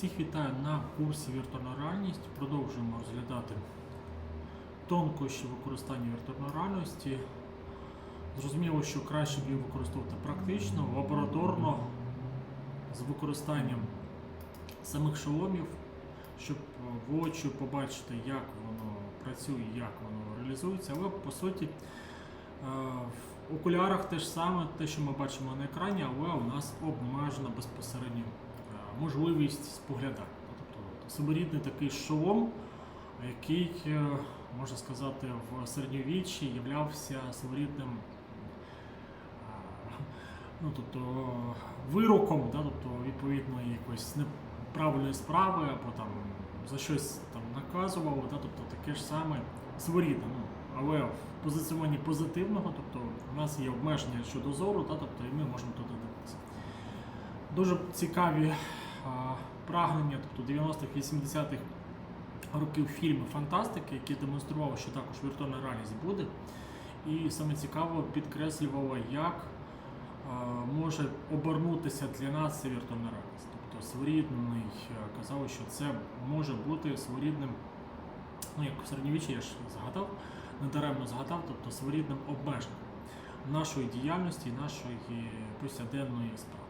Всіх вітаю на курсі Віртуальна реальність. Продовжуємо розглядати тонкощі використання віртуальної реальності. Зрозуміло, що краще б її використовувати практично, лабораторно, з використанням самих шоломів, щоб е, в очі побачити, як воно працює, як воно реалізується. Але по суті, е, в окулярах те ж саме, те, що ми бачимо на екрані, але у нас обмежена безпосередньо можливість споглядання. Тобто своєрідний такий шолом, який, е, можна сказати, в середньовіччі являвся своєрідним е, ну, тобто, вироком, да, тобто, відповідно, якоїсь неправильної справи, або там за щось там наказувало, да, тобто таке ж саме своєрідне. Ну, але в позиціонуванні позитивного, тобто у нас є обмеження щодо зору, да, тобто, і ми можемо туди дивитися. Дуже цікаві прагнення, тобто 90-х, 80-х років фільми фантастики, які демонстрували, що також віртуальна реальність буде. І саме цікаво підкреслювало, як може обернутися для нас ця віртуальна реальність. Тобто своєрідний, е, казали, що це може бути своєрідним, ну як в середньовіччі я ж згадав, недаремно згадав, тобто своєрідним обмеженням нашої діяльності нашої повсякденної справи.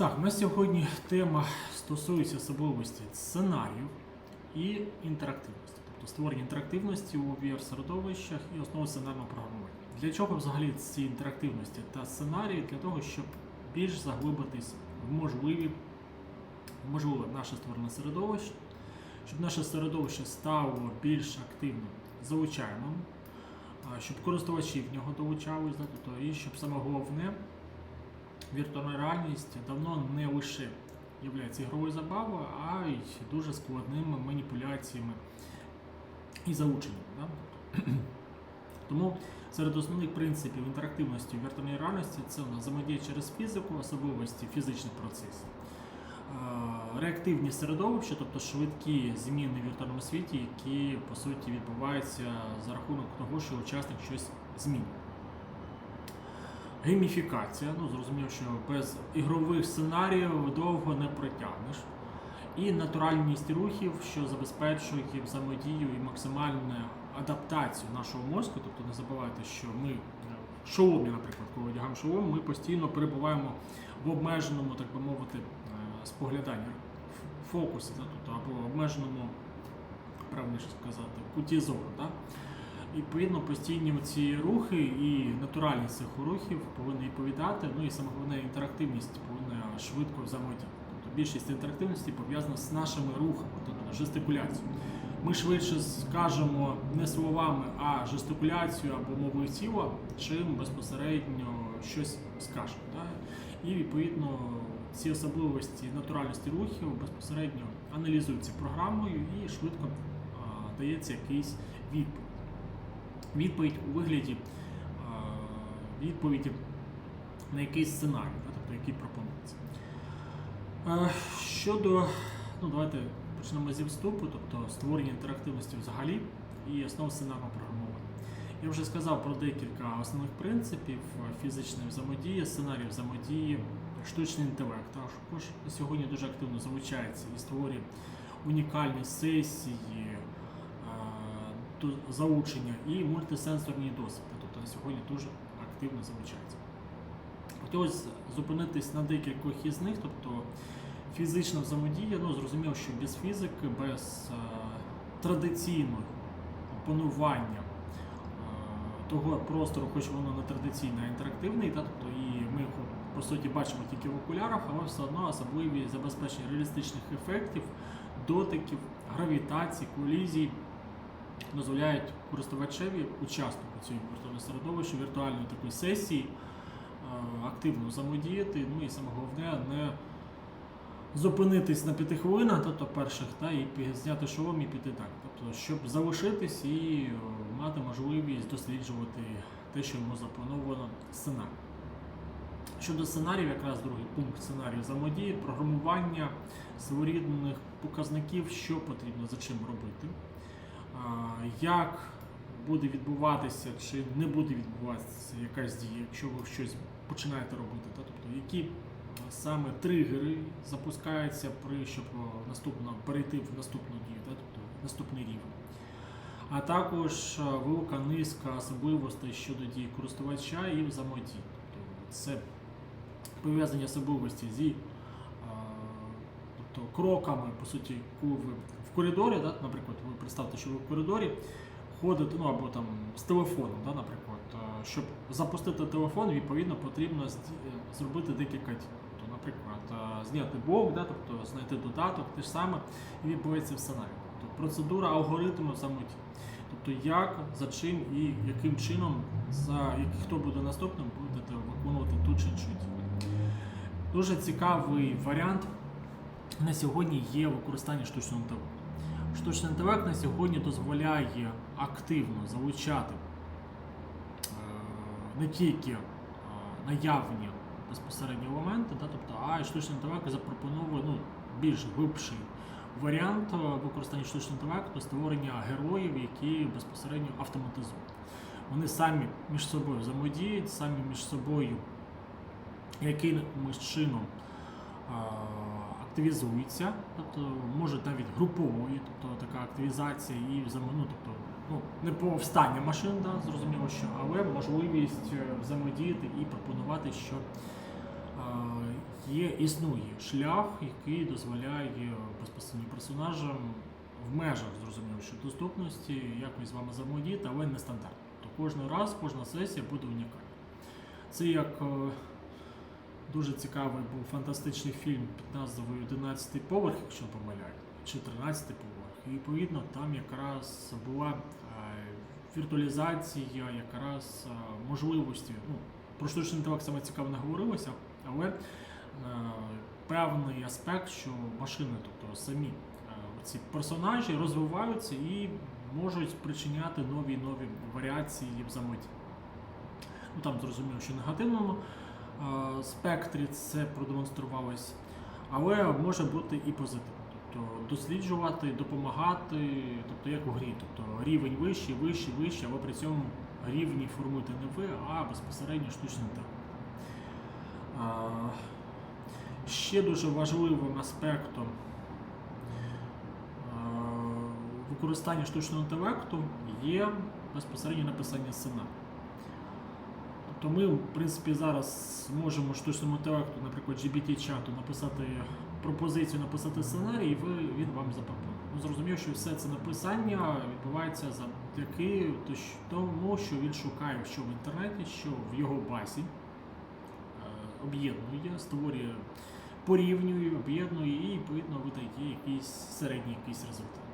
Так, у нас сьогодні тема стосується особливості сценаріїв і інтерактивності, тобто створення інтерактивності у VR-середовищах і основи сценарного програмування. Для чого взагалі ці інтерактивності та сценарії? Для того, щоб більш заглибитись в можливі, можливе наше створене середовище, щоб наше середовище стало більш активним, а, щоб користувачі в нього долучались, тобто, і щоб саме головне, віртуальна реальність давно не лише є ігровою забавою, а й дуже складними маніпуляціями і залученням. Да? Тобто, Тому серед основних принципів інтерактивності в віртуальній реальності це взаємодія через фізику, особливості фізичних процесів. Реактивні середовища, тобто швидкі зміни в віртуальному світі, які по суті відбуваються за рахунок того, що учасник щось змінює. Гейміфікація, ну зрозуміло, що без ігрових сценаріїв довго не протягнеш. І натуральність рухів, що забезпечує взаємодію і максимальну адаптацію нашого мозку. Тобто не забувайте, що ми е, в шоломі, наприклад, коли одягаємо шолом, ми постійно перебуваємо в обмеженому, так би мовити, е, спогляданні, фокусі, тобто, або обмеженому, правильніше сказати, куті зору. Да? І відповідно постійні ці рухи і натуральність цих рухів повинні відповідати. Ну і саме головне інтерактивність повинна швидко взаємодіяти. Тобто більшість інтерактивності пов'язана з нашими рухами, тобто жестикуляцією. Ми швидше скажемо не словами, а жестикуляцією або мовою тіла, чим безпосередньо щось скажемо. Да? І відповідно ці особливості натуральності рухів безпосередньо аналізуються програмою і швидко а, дається якийсь відповідь. Відповідь у вигляді відповіді на якийсь сценарій, тобто який пропонується. Щодо, ну давайте почнемо зі вступу, тобто створення інтерактивності взагалі і основ сценарного програмування. Я вже сказав про декілька основних принципів фізичної взаємодії, сценарій взаємодії, штучний інтелект. Також сьогодні дуже активно залучається і створює унікальні сесії, е, до- і мультисенсорні досвіди. Тобто на сьогодні дуже активно залучається. Хотілося зупинитись на декількох із них, тобто фізична взаємодія, ну зрозуміло, що без фізики, без е, традиційного опанування е, того простору, хоч воно не традиційне, а інтерактивний, та, тобто і ми його по суті бачимо тільки в окулярах, але все одно особливі забезпечення реалістичних ефектів, дотиків, гравітації, колізій дозволяють користувачеві, учаснику цієї віртуального середовища, віртуальної такої сесії е, активно взаємодіяти, ну і саме головне не зупинитись на п'яти хвилинах, тобто перших, та, і зняти шолом і піти так. Тобто, щоб залишитись і е, мати можливість досліджувати те, що йому заплановано сценарій. Щодо сценаріїв, якраз другий пункт сценарію взаємодії, програмування своєрідних показників, що потрібно за чим робити, як буде відбуватися чи не буде відбуватися якась дія, якщо ви щось починаєте робити, тобто які саме тригери запускаються при щоб е, наступно перейти в наступну дію, тобто наступний рівень. А також е, велика низка особливостей щодо дій користувача і взаємодії. Тобто це пов'язані особливості зі е, тобто, кроками, по суті, коли ви в коридорі, да, наприклад, ви представте, що ви в коридорі ходите, ну або там з телефоном, да, наприклад, е, щоб запустити телефон, відповідно потрібно е, зробити декілька дій. Тобто, наприклад, е, зняти блок, да, тобто знайти додаток, те ж саме, і відбувається все навіть. Тобто процедура алгоритму самоті. Тобто як, за чим і яким чином, за хто буде наступним, будете виконувати ту чи іншу дію. Дуже цікавий варіант на сьогодні є використання штучного інтелекту. Штучний інтелект на сьогодні дозволяє активно залучати е, не тільки е, наявні безпосередні елементи, да, тобто, а й штучний інтелект запропонує ну, більш глибший варіант е, використання штучного інтелекту створення героїв, які безпосередньо автоматизують. Вони самі між собою взаємодіють, самі між собою якимось чином а, активізуються, тобто можуть навіть групової, тобто така активізація і ну, тобто, ну, не повстання машин, да, зрозуміло, що, але можливість е, взаємодіяти і пропонувати, що є, існує шлях, який дозволяє безпосередньо персонажам в межах зрозуміло, що доступності якось з вами взаємодіяти, але не стандартно. То кожен раз, кожна сесія буде унікальна. Це як е, дуже цікавий був фантастичний фільм під назвою 11 поверх, якщо не помиляю, чи 13 поверх. І відповідно там якраз була е, віртуалізація, якраз е, можливості. Ну, про штучний інтелект саме цікаво не говорилося, але е, певний аспект, що машини, тобто самі ці персонажі розвиваються і можуть спричиняти нові нові варіації взаємодії. Ну там зрозуміло, що негативному спектрі це продемонструвалось, але може бути і позитивно. Тобто досліджувати, допомагати, тобто як у грі, тобто рівень вищий, вищий, вищий, але при цьому рівні формуєте не ви, а безпосередньо штучний інтелект. Ще дуже важливим аспектом використання штучного інтелекту є безпосередньо написання сценарію. Тобто ми, в принципі, зараз можемо штучному інтелекту, наприклад, GPT-чату написати пропозицію, написати сценарій, і він вам запропонує. Ну, зрозуміло, що все це написання відбувається завдяки тому, що він шукає, що в інтернеті, що в його базі, е, об'єднує, створює, порівнює, об'єднує і відповідно видає якийсь середній якийсь результат.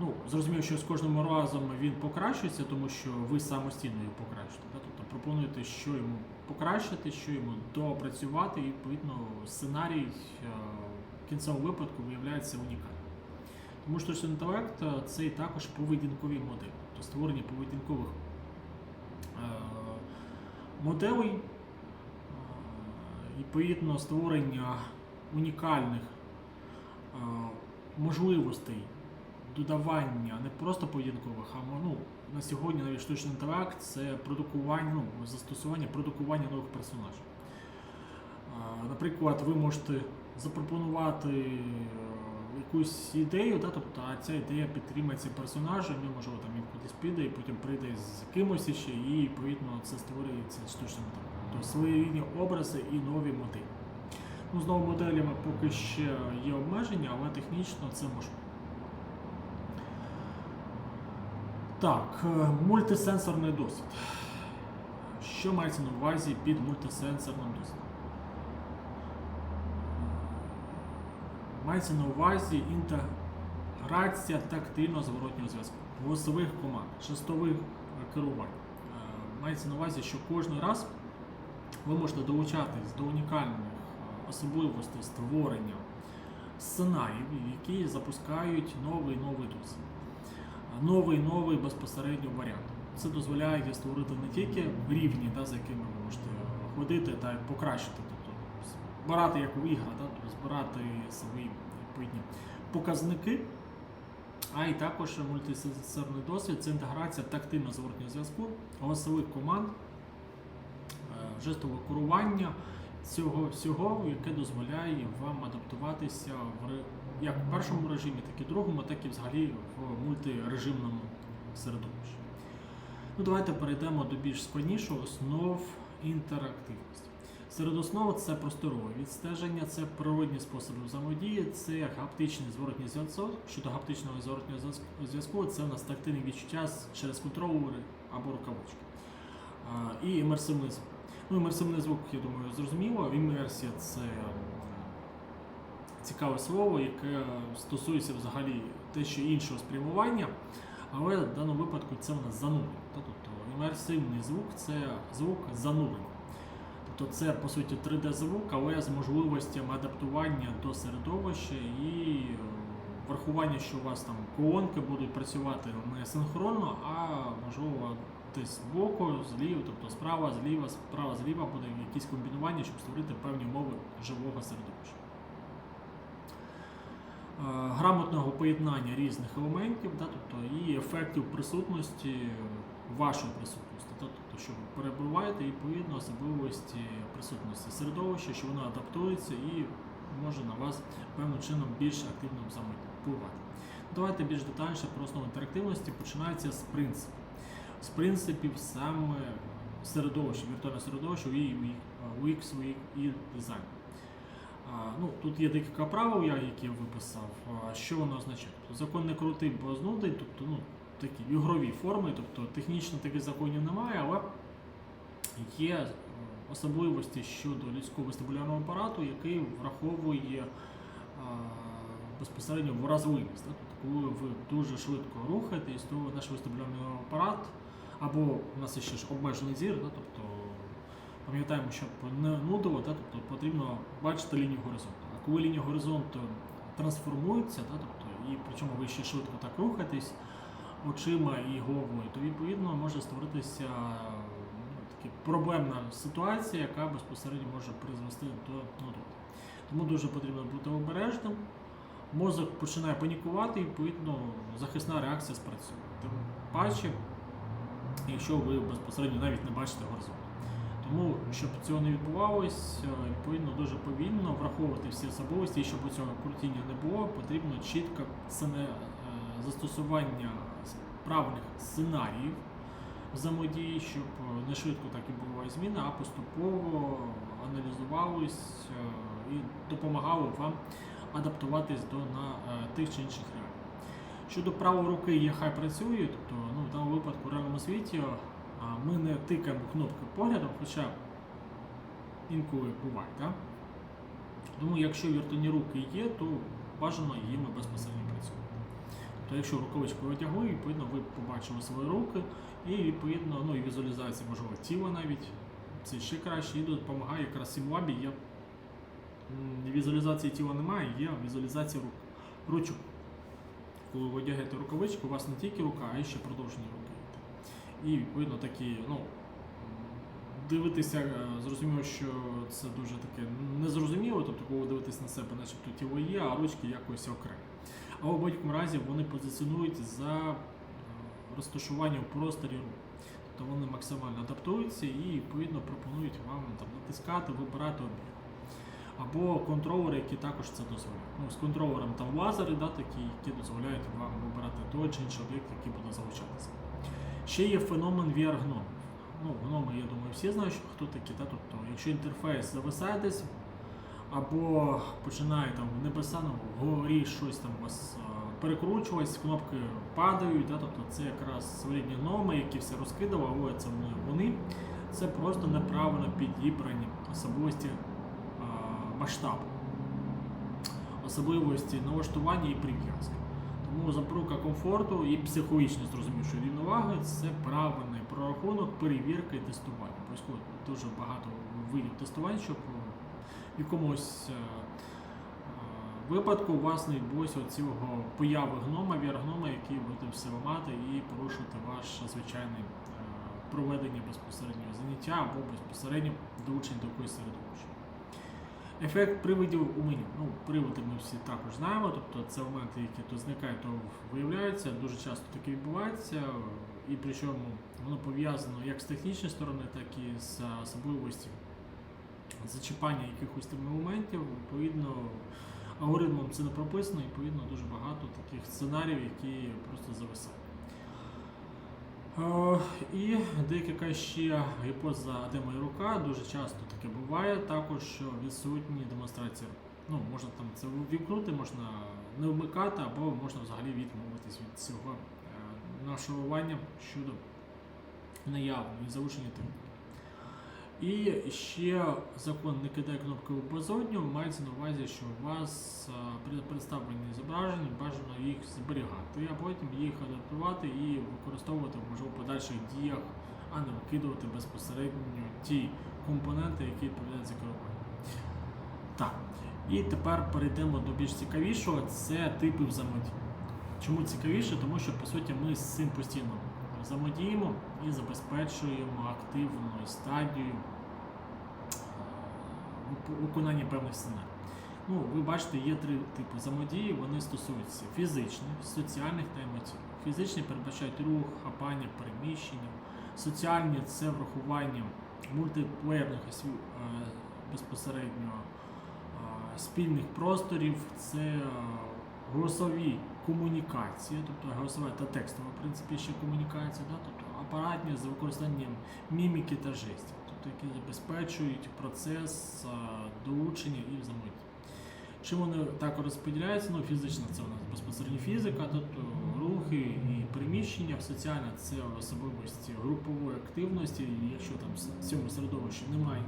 Ну, зрозуміло, що з кожним разом він покращується, тому що ви самостійно його покращите. Да? Тобто пропонуєте, що йому покращити, що йому доопрацювати, і відповідно сценарій е, в кінцевому випадку виявляється унікальним. Тому що штучний інтелект е, це і також поведінкові моделі, тобто створення поведінкових е, моделей, відповідно створення унікальних можливостей додавання не просто поведінкових, а ну, на сьогодні навіть штучний інтелект це продукування, ну, застосування продукування нових персонажів. Наприклад, ви можете запропонувати е, якусь ідею, да, тобто а ця ідея підтримається персонажем, і можливо там він кудись піде і потім прийде з кимось ще, і відповідно це створюється штучним інтелектом. Тобто своєрідні образи і нові моделі. Ну, знову моделями поки ще є обмеження, але технічно це можливо. Так, е, мультисенсорний досвід. Що мається на увазі під мультисенсорним досвідом? Мається на увазі інтеграція тактильно зворотнього зв'язку, голосових команд, шестових е, керувань. Е, Мається на увазі, що кожен раз ви можете долучатись до унікальних е, особливостей створення сценаріїв, які запускають новий новий досвід новий новий безпосередньо варіант. Це дозволяє створити не тільки рівні, да, за якими ви можете ходити та покращити, тобто збирати як у іграх, да, тобто збирати свої відповідні показники, а й також мультисенсорний досвід це інтеграція тактильно зворотнього зв'язку, голосових команд, е, жестового керування. цього всього, яке дозволяє вам адаптуватися в як в першому режимі, так і в другому, так і взагалі в мультирежимному середовищі. Ну, давайте перейдемо до більш складнішого основ інтерактивності. Серед основ це просторове відстеження, це природні способи взаємодії, це хаптичний зворотній зв'язок. Щодо хаптичного зворотнього зв'язку- це у нас тактильне відчуття через контролери або рукавички. І імерсивний звук. Ну, імерсивний звук, я думаю, зрозуміло. Імерсія це цікаве слово, яке стосується взагалі те, що іншого спрямування, але в даному випадку це у нас занурення. Тобто імерсивний звук це звук занурення. Тобто це по суті 3D-звук, але з можливостями адаптування до середовища і е, врахування, що у вас там колонки будуть працювати не синхронно, а можливо десь збоку, зліва, тобто справа, зліва, справа, зліва буде якісь комбінування, щоб створити певні умови живого середовища. Е, Грамотного поєднання різних елементів, да, тобто і ефектів присутності, вашої присутності, тобто, що ви перебуваєте і відповідно особливості присутності середовища, що воно адаптується і може на вас певним чином більш активно впливати. Давайте більш детальніше про основу інтерактивності починається з принципів. З принципів саме середовища, віртуального середовища і UX, UI і дизайн. Ну, тут є декілька правил, я, які я виписав. Що воно означає? Тобто закон не крутий, бо знудить, тобто ну, такі ігрові форми, тобто технічно таких законів немає, але є е, особливості щодо людського вестибулярного апарату, який враховує а, безпосередньо вразливість. Тобто, коли ви дуже швидко рухаєтесь, то наш вестибулярний апарат, або у нас ще ж обмежений зір, тобто пам'ятаємо, щоб не нудило, да? тобто потрібно бачити лінію горизонту. А коли лінія горизонту трансформується, да? тобто, і причому ви ще швидко так рухаєтесь очима і головою, то відповідно може створитися ну, проблемна ситуація, яка безпосередньо може призвести до нудоти. Тому дуже потрібно бути обережним. Мозок починає панікувати, і відповідно захисна реакція спрацює. Тим паче, якщо ви безпосередньо навіть не бачите горизонт. Тому, щоб цього не відбувалось, е, відповідно дуже повільно враховувати всі особливості, і щоб у цього крутіння не було, потрібно чітко е, застосування правильних сценаріїв взаємодії, щоб е, не швидко так і була зміна, а поступово аналізувались е, і допомагало вам адаптуватись до на тих чи інших реалій. Щодо правої руки, є хай працює, тобто ну, в даному випадку в реальному світі ми не тикаємо кнопки поглядом, хоча інколи буває. Да? Тому якщо віртуальні руки є, то бажано їми безпосередньо працювати. Тобто, якщо рукавичку одягли, відповідно ви побачили свої руки, і відповідно ну, і візуалізація можливо тіла навіть. Це ще краще і допомагає якраз сімлабі є м, візуалізації тіла немає, є візуалізація рук, ручок. Коли ви одягаєте рукавичку, у вас не тільки рука, а й ще продовжені руки. І відповідно такі, ну, дивитися, е, зрозуміло, що це дуже таке незрозуміло, тобто, коли ви дивитесь на себе, начебто тіло є, а ручки якось окремо. Але в будь-якому разі вони позиціонують за е, розташуванням в просторі рук. Тобто вони максимально адаптуються і відповідно пропонують вам там, натискати, вибирати об'єкт. Або контролери, які також це дозволяють. Ну, з контролером там лазери, да, такі, які дозволяють вам вибирати той чи інший об'єкт, який буде залучатися. Ще є феномен VR-гномів. Ну, гноми, я думаю, всі знають, що хто такі. Да? Тобто, якщо інтерфейс зависає десь, або починає там небеса, ну, вгорі щось там у вас перекручуватись, кнопки падають, да? тобто це якраз своєрідні гноми, які все розкидали, це вони. Це просто неправильно підібрані особливості масштабу, особливості налаштування і прив'язки. Тому запорука комфорту і психологічно зрозумівши рівноваги це правильний прорахунок, перевірка і тестування. Обов'язково дуже багато видів тестувань, щоб в якомусь е, е, випадку у вас не відбулося цього появи гнома, вір-гнома, який буде все ламати і порушувати ваше звичайне е, проведення безпосереднього заняття або безпосередньо долучення до якоїсь середовища. Ефект привидів у меню. Ну, приводи ми всі також знаємо, тобто це моменти, які то зникають, то виявляються. Дуже часто таке відбувається, і причому воно пов'язано як з технічної сторони, так і з особливості зачіпання якихось там моментів, відповідно, алгоритмом це не прописано, відповідно, дуже багато таких сценаріїв, які просто зависають. Е, І декілька ще гіпотеза Адема і рука, дуже часто таке буває, також що відсутні демонстрації. Ну, можна там це ввімкнути, можна не вмикати, або можна взагалі відмовитись від цього нашого нашарування щодо наявної залучення техніки. І ще закон не кидає кнопки в безодню, мається на увазі, що у вас представлені зображення бажано їх зберігати, а потім їх адаптувати і використовувати можливо в подальших діях, а не викидувати безпосередньо ті компоненти, які відповідають за керування. Так. І тепер перейдемо до більш цікавішого, це типи взаємодії. Чому цікавіше? Тому що по суті ми з цим постійно взаємодіємо і забезпечуємо активну стадію е, виконання певних сценаріїв. Ну, ви бачите, є три типи взаємодії, вони стосуються фізичних, соціальних та емоційних. Фізичні передбачають рух, хапання, переміщення. Соціальні це врахування мультиплеєрних е, безпосередньо е, спільних просторів, це голосові комунікації, тобто голосова та текстова, в принципі, ще комунікація, да? тобто апаратні з використанням міміки та жестів, тобто які забезпечують процес е, долучення і взаємодії. Чим вони також розподіляються? Ну, фізична це у нас безпосередньо фізика, тобто рухи і переміщення, соціальна це особливості групової активності, і якщо там в цьому середовищі немає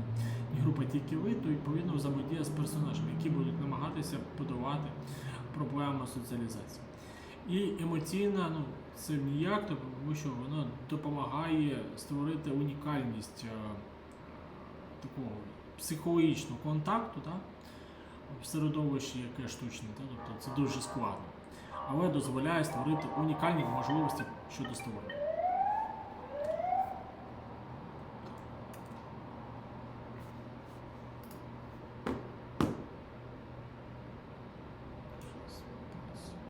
ні групи, тільки ви, то відповідно взаємодія з персонажами, які будуть намагатися подолати проблему соціалізації. І емоційна, ну це ніяк, тому що воно допомагає створити унікальність е, такого психологічного контакту да, в середовищі, яке штучне, да, тобто це дуже складно, але дозволяє створити унікальні можливості щодо створення.